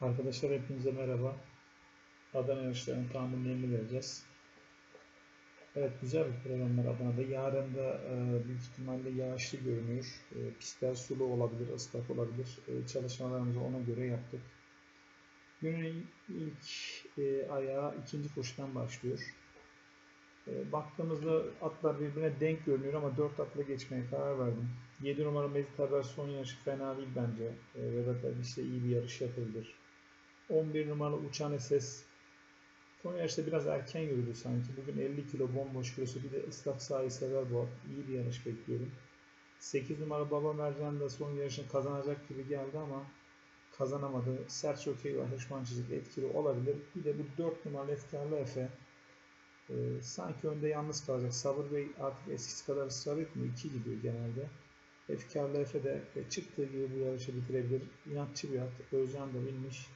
Arkadaşlar hepinize merhaba. Adana yarışlarının tahminlerini vereceğiz. Evet güzel bir program var Adana'da. Yarın da e, büyük ihtimalle yağışlı görünüyor. E, pistler sulu olabilir, ıslak olabilir. E, çalışmalarımızı ona göre yaptık. Günün ilk e, ayağı ikinci koşudan başlıyor. E, baktığımızda atlar birbirine denk görünüyor ama 4 atla geçmeye karar verdim. 7 numara Mezit Haber son yarışı fena değil bence. E, Ali işte iyi bir yarış yapabilir. 11 numaralı Uçan SS son yarışta biraz erken yürüdü sanki. Bugün 50 kilo bomboş kilosu bir de ıslak sahayı sever bu. İyi bir yarış bekliyorum. 8 numara Baba Mercan da son yarışını kazanacak gibi geldi ama kazanamadı. Sert Jockey ve Hışman Çizik etkili olabilir. Bir de bu 4 numaralı Efkarlı Efe ee, sanki önde yalnız kalacak. Sabır Bey artık eskisi kadar ısrar etmiyor. 2 gidiyor genelde. Efkarlı Efe de e, çıktığı gibi bu yarışı bitirebilir. İnatçı bir at. Özcan da bilmiş.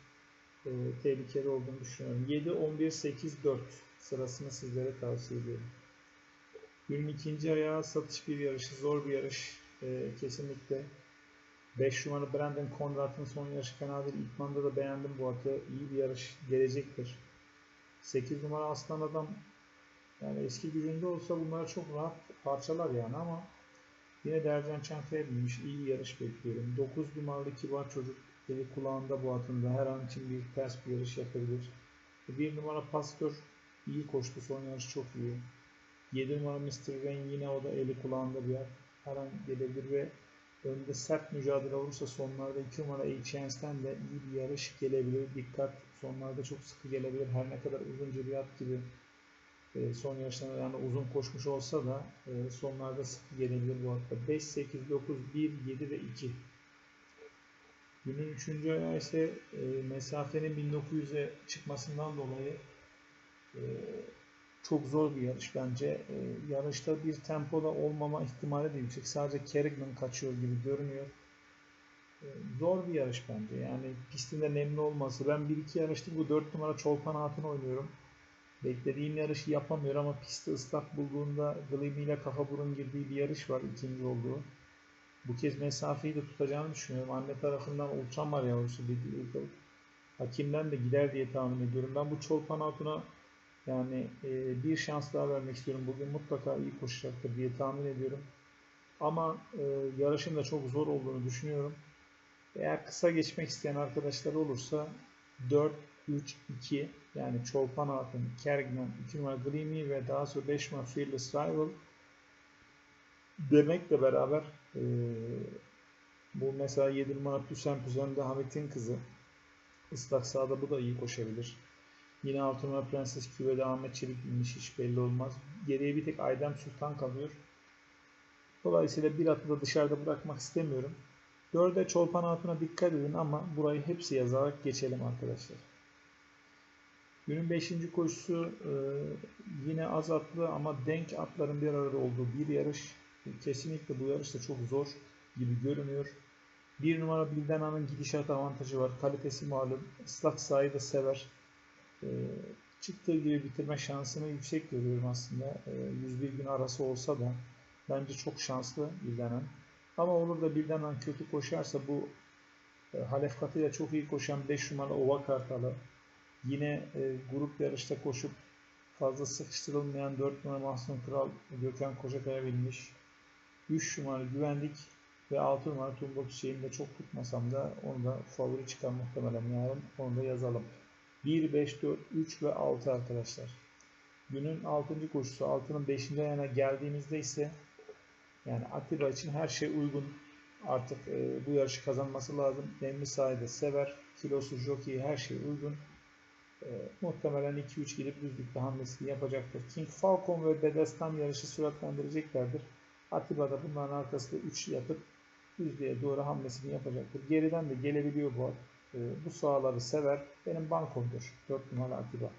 E, tehlikeli olduğunu düşünüyorum. 7, 11, 8, 4 sırasını sizlere tavsiye ediyorum. Günün ikinci ayağı satış bir yarışı. Zor bir yarış. E, kesinlikle. 5 numara Brandon Conrad'ın son yarışı fena değil. İlkman'da da beğendim bu atı. İyi bir yarış gelecektir. 8 numara Aslan Adam yani eski gücünde olsa bunları çok rahat parçalar yani ama yine Dercan Çankaya binmiş. iyi yarış bekliyorum. 9 numaralı kibar çocuk eli kulağında bu atında her an için bir ters bir yarış yapabilir. 1 numara Pastör iyi koştu. Son yarış çok iyi. 7 numara Mr. Wayne yine o da eli kulağında bir at. Her an gelebilir ve önde sert mücadele olursa sonlarda 2 numara A-Chance'den de iyi bir yarış gelebilir. Dikkat sonlarda çok sıkı gelebilir. Her ne kadar uzunca bir at gibi e, son yarışlarında yani uzun koşmuş olsa da e, sonlarda sıkı gelebilir bu hatta. 5, 8, 9, 1, 7 ve 2. Günün 3. ayağı ise e, mesafenin 1900'e çıkmasından dolayı çok zor bir yarış bence. Yarışta bir tempoda olmama ihtimali de yüksek. Sadece Kerrigan kaçıyor gibi görünüyor. Zor bir yarış bence. Yani pistinde nemli olması. Ben 1-2 yarıştım. Bu 4 numara Çolpan Hatun oynuyorum. Beklediğim yarışı yapamıyor ama pisti ıslak bulduğunda Gleamy ile kafa burun girdiği bir yarış var ikinci olduğu. Bu kez mesafeyi de tutacağını düşünüyorum. Anne tarafından Ultramar yavrusu dediği Hakimden de gider diye tahmin ediyorum. Ben bu Çolpan Hatun'a yani e, bir şans daha vermek istiyorum. Bugün mutlaka iyi koşacaktır diye tahmin ediyorum. Ama e, yarışın da çok zor olduğunu düşünüyorum. Eğer kısa geçmek isteyen arkadaşlar olursa 4 3, 2 yani Çolpan Hatun, Kergman, 2 numara Gleamy ve daha sonra 5 numara Fearless Rival demekle beraber e, bu mesela 7 numara Püsen Püsen'de Hamit'in kızı ıslak sahada bu da iyi koşabilir. Yine 6 numara Prenses Küve'de Ahmet Çelik binmiş hiç belli olmaz. Geriye bir tek Aydem Sultan kalıyor. Dolayısıyla bir atı da dışarıda bırakmak istemiyorum. Dörde Çolpan Hatun'a dikkat edin ama burayı hepsi yazarak geçelim arkadaşlar. Günün 5. koşusu e, yine az atlı ama denk atların bir arada olduğu bir yarış. Kesinlikle bu yarış da çok zor gibi görünüyor. Bir numara Bildena'nın gidişat avantajı var. Kalitesi malum. Islak sahayı da sever. E, çıktığı gibi bitirme şansını yüksek görüyorum aslında. E, 101 gün arası olsa da bence çok şanslı Bildenan. Ama olur da Bildenan kötü koşarsa bu e, Halef katıyla çok iyi koşan 5 numara Ova Kartalı Yine e, grup yarışta koşup fazla sıkıştırılmayan 4 numara Mahsun Kral Gökhan Kocakaya bilmiş. 3 numara Güvenlik ve 6 numara Tumbok Çiçeği'ni de çok tutmasam da onu da favori çıkar muhtemelen yarın. Onu da yazalım. 1, 5, 4, 3 ve 6 arkadaşlar. Günün 6. koşusu 6'nın 5. ayağına geldiğimizde ise yani Atiba için her şey uygun. Artık e, bu yarışı kazanması lazım. Nemli sahada sever. Kilosu, jockey her şey uygun. E, muhtemelen 2-3 gidip düzlükte hamlesini yapacaktır. King Falcon ve Bedestan yarışı süratlendireceklerdir. Atiba da bunların arkasında 3 yapıp düzlüğe doğru hamlesini yapacaktır. Geriden de gelebiliyor bu at. E, bu sahaları sever. Benim bankomdur. 4 numaralı Atiba.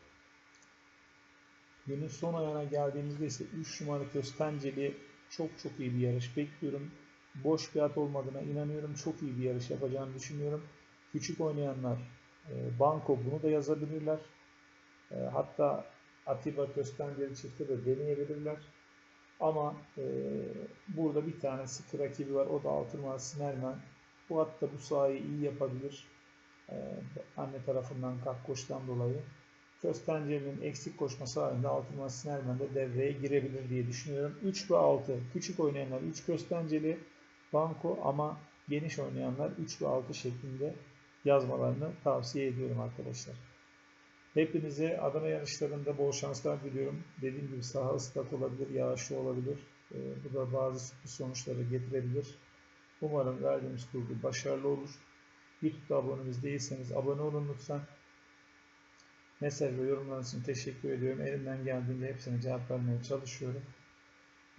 Günün son ayağına geldiğimizde ise 3 numaralı Köstenceli çok çok iyi bir yarış bekliyorum. Boş bir at olmadığına inanıyorum. Çok iyi bir yarış yapacağını düşünüyorum. Küçük oynayanlar e, banko bunu da yazabilirler. E, hatta Atiba Köstengeli çifti de deneyebilirler. Ama e, burada bir tane sıkı rakibi var. O da 6 numara Sinerman. Bu hatta bu sahayı iyi yapabilir. e, anne tarafından kakkoştan dolayı Köstence'nin eksik koşması halinde Altınman Sinermen de devreye girebilir diye düşünüyorum. 3 ve 6 küçük oynayanlar 3 Köstenceli banko ama geniş oynayanlar 3 ve 6 şeklinde yazmalarını tavsiye ediyorum arkadaşlar. Hepinize Adana yarışlarında bol şanslar diliyorum. Dediğim gibi saha ıslak olabilir, yağışlı olabilir. Ee, bu da bazı sürpriz sonuçları getirebilir. Umarım verdiğimiz kurgu başarılı olur. YouTube'da abonemiz değilseniz abone olun lütfen. Mesaj ve yorumlarınız için teşekkür ediyorum. Elimden geldiğince hepsine cevap vermeye çalışıyorum.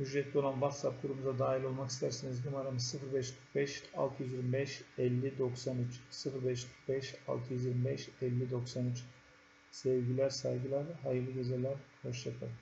Ücretli olan WhatsApp grubumuza dahil olmak isterseniz numaramız 0545 625 50 93 0545 625 50 93 Sevgiler, saygılar, hayırlı geceler, hoşçakalın.